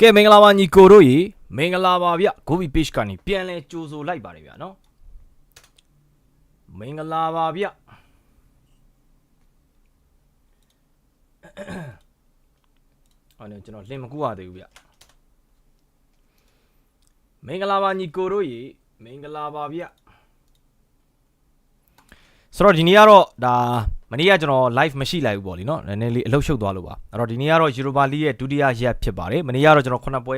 ကဲမင်္ဂလာပါညီကိုတို့ရေမင်္ဂလာပါဗျဂိုဘီ page ကနေပြန်လဲကြိုဆိုလိုက်ပါတယ်ဗျနော်မင်္ဂလာပါဗျအော်နေကျွန်တော်လင်မကူရသေးဘူးဗျမင်္ဂလာပါညီကိုတို့ရေမင်္ဂလာပါဗျဆိုတော့ဒီနေ့ကတော့ဒါ မနေ့ကကျွန်တော် live မရှိလိုက်ဘူးပေါ့လीနော်နည်းနည်းလေးအလုပ်ရှုပ်သွားလို့ပါအဲ့တော့ဒီနေ့ကတော့ Europa League ရဲ့ဒုတိယရက်ဖြစ်ပါတယ်မနေ့ကတော့ကျွန်တော်ခုနှစ်ပွဲ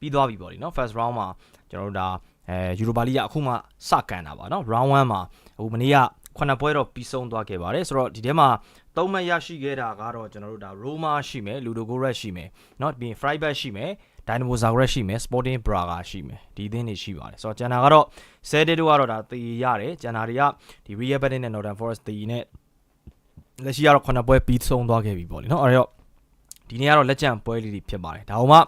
ပြီးသွားပြီပေါ့လीနော် first round မှာကျွန်တော်တို့ဒါအဲ Europa League ကအခုမှစကန်တာပါနော် round 1မှာဟိုမနေ့ကခုနှစ်ပွဲတော့ပြီးဆုံးသွားခဲ့ပါတယ်ဆိုတော့ဒီထဲမှာသုံးမှတ်ရရှိခဲ့တာကတော့ကျွန်တော်တို့ဒါ Roma ရှိမယ် Ludogorets ရှိမယ်เนาะပြီးရင် Freiburg ရှိမယ် Dynamo Zagreb ရှိမယ် Sporting Braga ရှိမယ်ဒီအသင်းတွေရှိပါတယ်ဆိုတော့ကျန်တာကတော့10တို့ကတော့ဒါတည်ရတယ်ကျန်တာတွေကဒီ Real Betis နဲ့ Northern Forest တည်နဲ့ လက်ရှိကတော့ခုနှစ်ပွဲပြီးဆုံးသွားခဲ့ပြီပေါ့လေเนาะအဲ့တော့ဒီနေ့ကတော့လက်ကျန်ပွဲလေးတွေဖြစ်ပါတယ်ဒါအောင်မှ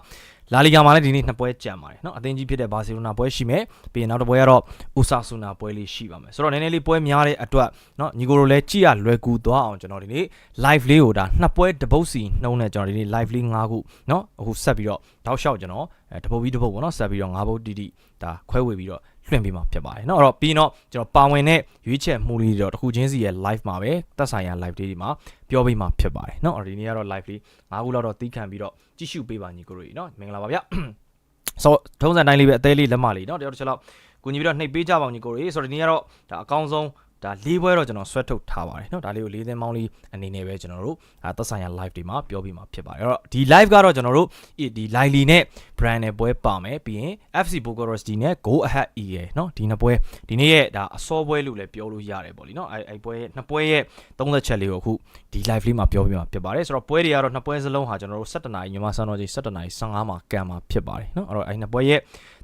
လာလီဂါမှာလည်းဒီနေ့နှစ်ပွဲကြံပါတယ်เนาะအသင်းကြီးဖြစ်တဲ့ဘာစီလိုနာပွဲရှိမယ်ပြီးရင်နောက်တစ်ပွဲကတော့ဥဆာဆူနာပွဲလေးရှိပါမယ်ဆိုတော့နည်းနည်းလေးပွဲများတဲ့အတွက်เนาะညီကိုတို့လည်းကြည့်ရလွယ်ကူသွားအောင်ကျွန်တော်ဒီနေ့ live လေးကိုဒါနှစ်ပွဲတစ်ပုတ်စီနှုံးနဲ့ကျွန်တော်ဒီနေ့ live လေး၅ခုเนาะအခုဆက်ပြီးတော့တောက်လျှောက်ကျွန်တော်အဲတစ်ပုတ်ပြီးတစ်ပုတ်ပေါ့เนาะဆက်ပြီးတော့၅ပုတ်တိတိဒါခွဲဝေပြီးတော့ လွှင့်ပေးမှာဖြစ်ပါတယ်เนาะအဲ့တော့ပြီးရင်တော့ကျွန်တော်ပါဝင်တဲ့ရွေးချက်မှုလေးတွေတော့တစ်ခုချင်းစီရဲ့ live မှာပဲသက်ဆိုင်ရာ live လေးဒီမှာပြောပေးမှာဖြစ်ပါတယ်เนาะအဲ့တော့ဒီနေ့ကတော့ live လေး၅ခုလောက်တော့တီးခံပြီးတော့ကြည့်ရှုပေးပါညီကိုတို့ကြီးเนาะမင်္ဂလာပါဗျဆိုထုံးစံတိုင်းလေးပဲအသေးလေးလက်မလေးเนาะတယောက်တစ်ချက်လောက်ကိုညီပြီးတော့နှိပ်ပေးကြပါအောင်ညီကိုတို့ကြီးဆိုတော့ဒီနေ့ကတော့ဒါအကောင်းဆုံး ဒါလေးပွဲတော့ကျွန်တော်ဆွဲထုတ်ထားပါတယ်เนาะဒါလေးကိုလေးသင်းမောင်းလေးအနေနဲ့ပဲကျွန်တော်တို့ဒါသက်ဆိုင်ရာ live တွေမှာပြောပြမှာဖြစ်ပါတယ်အဲ့တော့ဒီ live ကတော့ကျွန်တော်တို့ဒီ lively နဲ့ brand နဲ့ပွဲပါမယ်ပြီးရင် FC Bucharest နဲ့ Go Ahead E ရယ်เนาะဒီနှစ်ပွဲဒီနေ့ရဲ့ဒါအစောပွဲလို့လည်းပြောလို့ရတယ်ပေါ့လीเนาะအဲအဲပွဲရဲ့နှစ်ပွဲရဲ့သုံးသက်ချက်လေးကိုအခုဒီ live လေးမှာပြောပြမှာဖြစ်ပါတယ်ဆိုတော့ပွဲတွေကတော့နှစ်ပွဲစလုံးဟာကျွန်တော်တို့17နာရီမြန်မာစံတော်ချိန်17နာရီ15မှာကန်မှာဖြစ်ပါတယ်เนาะအဲ့တော့အဲနှစ်ပွဲရဲ့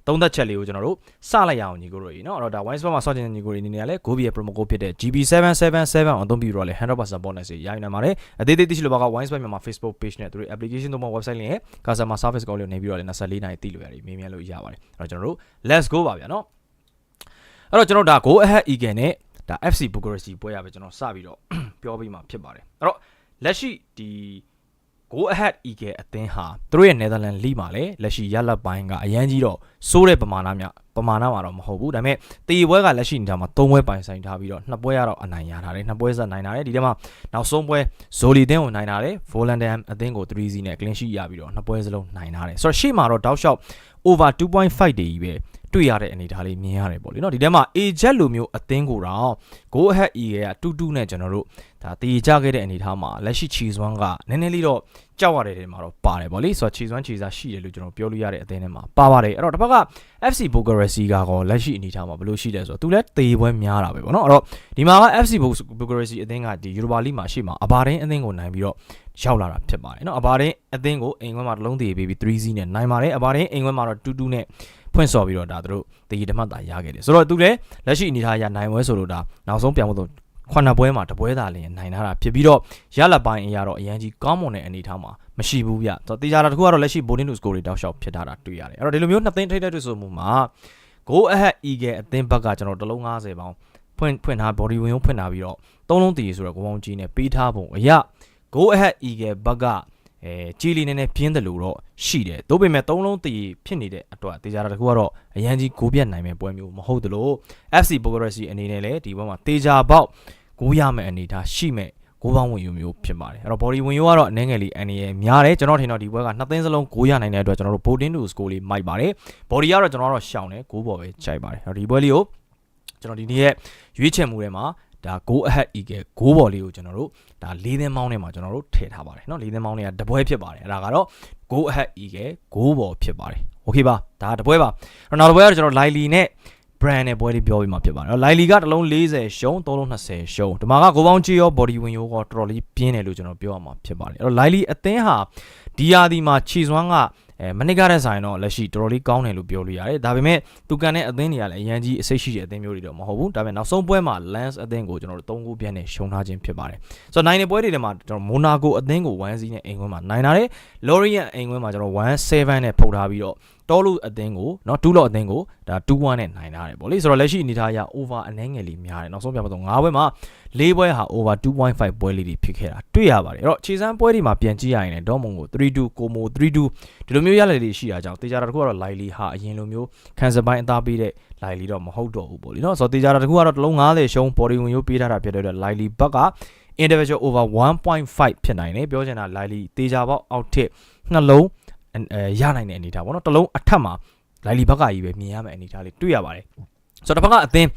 သုံးသက်ချက်လေးကိုကျွန်တော်တို့စလိုက်ရအောင်ညီကိုတို့ရေနော်အဲ့တော့ဒါ wine spot မှာစောင့်ကြည့်နေညီကိုတွေအနေနဲ့လည်း Gobi ရဲ့ promo code ဖြစ်တဲ့ GB777 အောင်အသုံးပြုပြီးတော့လည်း100% bonus ရယူနိုင်ပါတယ်အသေးသေးသိချင်လို့ပါက wine spot မြန်မာ Facebook page နဲ့သူတို့ application တို့မှာ website လင်းရဲ့ customer service ကောင်းလေးနေပြီးတော့လည်း24နာရီတိလို့ရတယ်မေးမြန်းလို့ရပါတယ်အဲ့တော့ကျွန်တော်တို့ let's go ပါဗျာနော်အဲ့တော့ကျွန်တော်ဒါ go ahead eagle နဲ့ဒါ FC Bucharest ပွဲရပဲကျွန်တော်စပြီးတော့ပြောပြီးမှဖြစ်ပါတယ်အဲ့တော့လက်ရှိဒီ go ahead eagle အသင်းဟာသူတို့ရဲ့ Netherlands League မှာလည်းလက်ရှိရလတ်ပိုင်းကအရန်ကြီးတော့စိုးတဲ့ပမာဏများပမာဏမှာတော့မဟုတ်ဘူးဒါပေမဲ့တေပွဲကလက်ရှိနေတာမှာ၃ပွဲပိုင်ဆိုင်ထားပြီးတော့နှစ်ပွဲကတော့အနိုင်ရထားတယ်နှစ်ပွဲဆက်နိုင်ထားတယ်ဒီထဲမှာနောက်ဆုံးပွဲဇိုလီတင်းကိုနိုင်ထားတယ် Volendam အသင်းကို3-0နဲ့ clean sheet ရပြီးတော့နှစ်ပွဲစလုံးနိုင်ထားတယ်ဆိုတော့ရှေ့မှာတော့တောက်လျှောက် over 2.5တွေကြီးပဲ တွေ့ရတဲ့အနေအထားလေးမြင်ရတယ်ပေါ့လေနော်ဒီထဲမှာ A jet လိုမျိုးအသင်းကိုတော့ go ahead E ရဲ့တူတူနဲ့ကျွန်တော်တို့ဒါတည်ကြခဲ့တဲ့အနေအထားမှာလက်ရှိချီစွမ်းကနည်းနည်းလေးတော့ကြောက်ရတဲ့နေရာမှာတော့ပါတယ်ပေါ့လေဆိုတော့ချီစွမ်းချီစားရှိတယ်လို့ကျွန်တော်ပြောလို့ရတဲ့အသင်းထဲမှာပါပါတယ်အဲ့တော့တစ်ဖက်က FC Bucharest ကောလက်ရှိအနေအထားမှာဘယ်လိုရှိလဲဆိုတော့သူလည်းတေပွဲများတာပဲပေါ့နော်အဲ့တော့ဒီမှာက FC Bucharest အသင်းကဒီ Europa League မှာရှိမှာအဘာတိုင်းအသင်းကိုနိုင်ပြီးတော့ရောက်လာတာဖြစ်ပါတယ်နော်အဘာတိုင်းအသင်းကိုအိမ်ခွဲမှာတစ်လုံးသေးပေးပြီး3-0နဲ့နိုင်ပါတယ်အဘာတိုင်းအိမ်ခွဲမှာတော့2-2နဲ့ ဖွင့်စော်ပြီးတော့ဒါသူတို့တည်ဓမ္မတာရခဲ့တယ်ဆိုတော့သူလည်းလက်ရှိအနေထားရနိုင်ပွဲဆိုလို့ဒါနောက်ဆုံးပြောင်းဖို့ခုနှစ်ပွဲမှာတပွဲသာလင်းနိုင်ထားတာဖြစ်ပြီးတော့ရလက်ပိုင်းအရာတော့အရန်ကြီးကောင်းမွန်တဲ့အနေအထားမှာမရှိဘူးဗျ။ဆိုတော့တေချာတာတခုကတော့လက်ရှိ Bolding to score တွေတောက်လျှောက်ဖြစ်ထားတာတွေ့ရတယ်။အဲ့တော့ဒီလိုမျိုးနှစ်သိန်းထိပ်တဲ့တွေ့ဆိုမှုမှာ go ahead eagle အသင်းဘက်ကကျွန်တော်တလုံး90ပေါင်းဖွင့်ဖွင့်ထား body win ကိုဖွင့်ထားပြီးတော့သုံးလုံးတည်ဆိုတော့ကိုပေါင်းကြီးနဲ့ပေးထားပုံအရာ go ahead eagle ဘက်က အဲကြီးလေးနည်းနည်းပြင်းတယ်လို့တော့ရှိတယ်။ဒါပေမဲ့သုံးလုံးတည်ဖြစ်နေတဲ့အတွက်တေချာတာတခုကတော့အရန်ကြီးကိုပြတ်နိုင်မဲ့ပွဲမျိုးမဟုတ်သလို FC Bucharest အနေနဲ့လည်းဒီဘက်မှာတေချာပေါက်ကိုရမယ့်အနေထားရှိမဲ့ကိုပေါင်းဝင်ယူမျိုးဖြစ်ပါတယ်အဲ့တော့ body ဝင်ယူကတော့အနေငယ်လေးအနေရများတယ်ကျွန်တော်ထင်တော့ဒီဘွဲကနှစ်သိန်းစလုံးကိုရနိုင်တဲ့အတွက်ကျွန်တော်တို့ boarding to score လေးမိုက်ပါတယ် body ကတော့ကျွန်တော်တော့ရှောင်းတယ်ကိုပေါ်ပဲခြိုက်ပါတယ်အဲ့တော့ဒီဘွဲလေးကိုကျွန်တော်ဒီနေ့ရဲ့ရွေးချယ်မှုထဲမှာ ဒါ go ahead eagle 6ဘော်လေးကိုကျွန်တော်တို့ဒါ၄သင်းမောင်းထဲမှာကျွန်တော်တို့ထည့်ထားပါတယ်เนาะ၄သင်းမောင်းတွေကတပွဲဖြစ်ပါတယ်အဲ့ဒါကတော့ go ahead eagle 6ဘော်ဖြစ်ပါတယ်โอเคပါဒါတပွဲပါအဲ့တော့နောက်တပွဲကတော့ကျွန်တော် lively နဲ့ brand နဲ့ပွဲလေးပြောပြီးမှဖြစ်ပါတယ်။လိုင်လီကတစ်လုံး40ရှုံး3လုံး20ရှုံးဒီမှာကကိုပေါင်းကြီးရော body win ရောတော်တော်လေးပြင်းတယ်လို့ကျွန်တော်ပြောရမှာဖြစ်ပါတယ်။အဲ့တော့လိုင်လီအသင်းဟာဒီယာဒီမှာခြေစွမ်းက အဲမနစ်ကတဲ့ဆိုင်တော့လက်ရှိတော်တော်လေးကောင်းတယ်လို့ပြောလို့ရတယ်။ဒါပေမဲ့သူကန်တဲ့အသင်းတွေကလည်းအရန်ကြီးအစိတ်ရှိတဲ့အသင်းမျိုးတွေတော့မဟုတ်ဘူး။ဒါပေမဲ့နောက်ဆုံးပွဲမှာ Lens အသင်းကိုကျွန်တော်တို့3ဂိုးပြတ်နဲ့ရှုံးထားခြင်းဖြစ်ပါတယ်။ဆိုတော့နိုင်တဲ့ပွဲတွေထဲမှာကျွန်တော်မိုနာကိုအသင်းကို1-0နဲ့အိမ်ခွင်းမှာနိုင်တာတယ်။ Lorient အိမ်ခွင်းမှာကျွန်တော်1-7နဲ့ဖုတ်ထားပြီးတော့ တောလူအသင်းကိုနော်ဒူးလော့အသင်းကိုဒါ2-1နဲ့နိုင်ထားတယ်ပေါ့လေဆိုတော့လက်ရှိအနေထားအရ over အနည်းငယ်လေးများတယ်နောက်ဆုံးပြပါတော့9ပွဲမှာ၄ပွဲဟာ over 2.5ပွဲလေးတွေဖြစ်ခဲ့တာတွေ့ရပါတယ်အဲ့တော့ခြေစမ်းပွဲတွေမှာပြန်ကြည့်ရရင်လည်းဒေါမွန်ကို3-2ကိုမို3-2ဒီလိုမျိုးရလည်တွေရှိတာကြောင့်တေချာတာတစ်ခုကတော့ lively ဟာအရင်လိုမျိုးကန်ဆယ်ပိုင်းအသားပေးတဲ့ lively တော့မဟုတ်တော့ဘူးပေါ့လေနော်ဆိုတော့တေချာတာတစ်ခုကတော့တလုံး90ရှုံး body ဝင်ရိုးပေးထားတာဖြစ်တဲ့အတွက် lively ဘက်က individual over 1.5ဖြစ်နိုင်တယ်ပြောချင်တာ lively တေချာပေါက်အောက်ထစ်နှလုံး ရနိုင်တဲ့အနေအထားပေါ့နော်တစ်လုံးအထက်မှာ lively ဘက်ကကြီးပဲမြင်ရမယ့်အနေအထားလေးတွေ့ရပါတယ်ဆိုတော့တစ်ဖက်ကအသင်း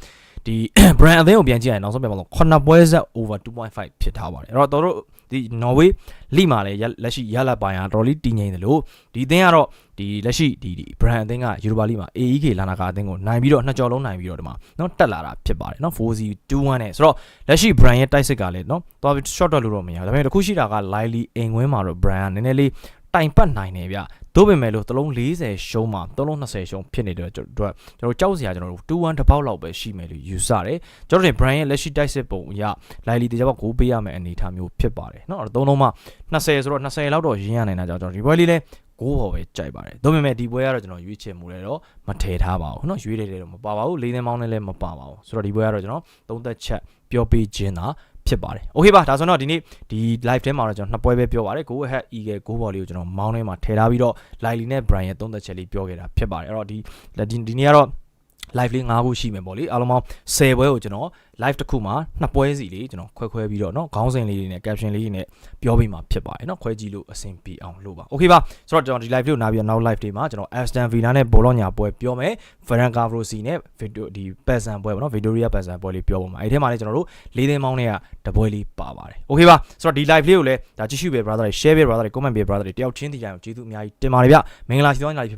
ဒီ brand အသင်းကိုပြန်ကြည့်ရရင်နောက်ဆုံးပြန်ပါတော့9ပွဲဆက် over 2.5ဖြစ်ထားပါတယ်အဲ့တော့တို့ဒီ Norway လိမှာလည်းလက်ရှိရလက်ပိုင်းဟာတော်တော်လေးတည်ငြိမ်တယ်လို့ဒီအသင်းကတော့ဒီလက်ရှိဒီဒီ brand အသင်းက Europa League မှာ AEK လာနာကာအသင်းကိုနိုင်ပြီးတော့နှစ်ကြော်လုံးနိုင်ပြီးတော့ဒီမှာเนาะတက်လာတာဖြစ်ပါတယ်เนาะ 4C 2-1နဲ့ဆိုတော့လက်ရှိ brand ရဲ့တိုက်စစ်ကလည်းเนาะသွားပြီး short တော့လို့တော့မရဘူးဒါပေမဲ့တခုရှိတာက Lively အိမ်ဝင်းမှာတော့ brand ကနည်းနည်းလေး တိုင်ပတ်နိုင်တယ်ဗျတို့ပေမဲ့လို့တလုံး40ရှုံးမှာတလုံး20ရှုံးဖြစ်နေတဲ့အတွက်ကျွန်တော်ကြောက်စရာကျွန်တော်တို့2-1တစ်ပေါက်လောက်ပဲရှိမယ်လို့ယူဆတယ်ကျွန်တော်တို့ brand ရဲ့လက်ရှိတိုက်စစ်ပုံအရ Lively တေချာပေါက်ကိုပေးရမယ့်အနေအထားမျိုးဖြစ်ပါတယ်เนาะအဲ့တော့သုံးလုံးမှ20ဆိုတော့20လောက်တော့ရင်းရနိုင်တာကြောင့်ကျွန်တော်ဒီပွဲလေးလဲကိုးပေါ်ပဲကြိုက်ပါတယ်ဒါပေမဲ့ဒီပွဲကတော့ကျွန်တော်ရွေးချယ်မှုလဲတော့မထည့်ထားပါဘူးเนาะရွေးတယ်တယ်တော့မပါပါဘူးလေးသင်းမောင်းနဲ့လည်းမပါပါဘူးဆိုတော့ဒီပွဲကတော့ကျွန်တော်သုံးသက်ချက်ပြောပေးခြင်းသာ ဖြစ်ပါတယ်။ Okay ပါဒါဆိုတော့ဒီနေ့ဒီ live ထဲမှာတော့ကျွန်တော်နှစ်ပွဲပဲပြောပါတယ်။ Go ahead Eagle Go ball လေးကိုကျွန်တော်မောင်းထဲမှာထည့်ထားပြီးတော့ Lily နဲ့ Brian ရဲ့သုံးသက်ချက်လေးပြောခဲ့တာဖြစ်ပါတယ်။အဲ့တော့ဒီဒီနေ့ကတော့ live လေး၅ခုရှိမယ်ပေါ့လေအားလုံးပေါင်း10ပွဲကိုကျွန်တော် live တစ်ခုမှာနှစ်ပွဲစီလေးကျွန်တော်ခွဲခွဲပြီးတော့เนาะခေါင်းစဉ်လေးတွေနဲ့ caption လေးတွေနဲ့ပြောပြီးမှဖြစ်ပါတယ်เนาะခွဲကြည့်လို့အဆင်ပြေအောင်လို့ပါ okay ပါဆိုတော့ကျွန်တော်ဒီ live လေးကိုနားပြီးတော့နောက် live တွေမှာကျွန်တော် Aston Villa နဲ့ Bologna ပွဲပြောမယ် Ferran Cavrosi နဲ့ video ဒီ Pesan ပွဲပေါ့เนาะ Victoria Pesan ပွဲလေးပြောပါမှာအဲ့ထဲမှာလည်းကျွန်တော်တို့လေးသိန်းမောင်းတွေကတပွဲလေးပါပါတယ် okay ပါဆိုတော့ဒီ live လေးကိုလည်းဒါကြည့်ရှုပေး brother တွေ share ပေး brother တွေ comment ပေး brother တွေတယောက်ချင်းဒီကြိုင်ကိုကျေးဇူးအများကြီးတင်ပါတယ်ဗျမင်္ဂလာရှိသောနေ့ဖြစ်ပါ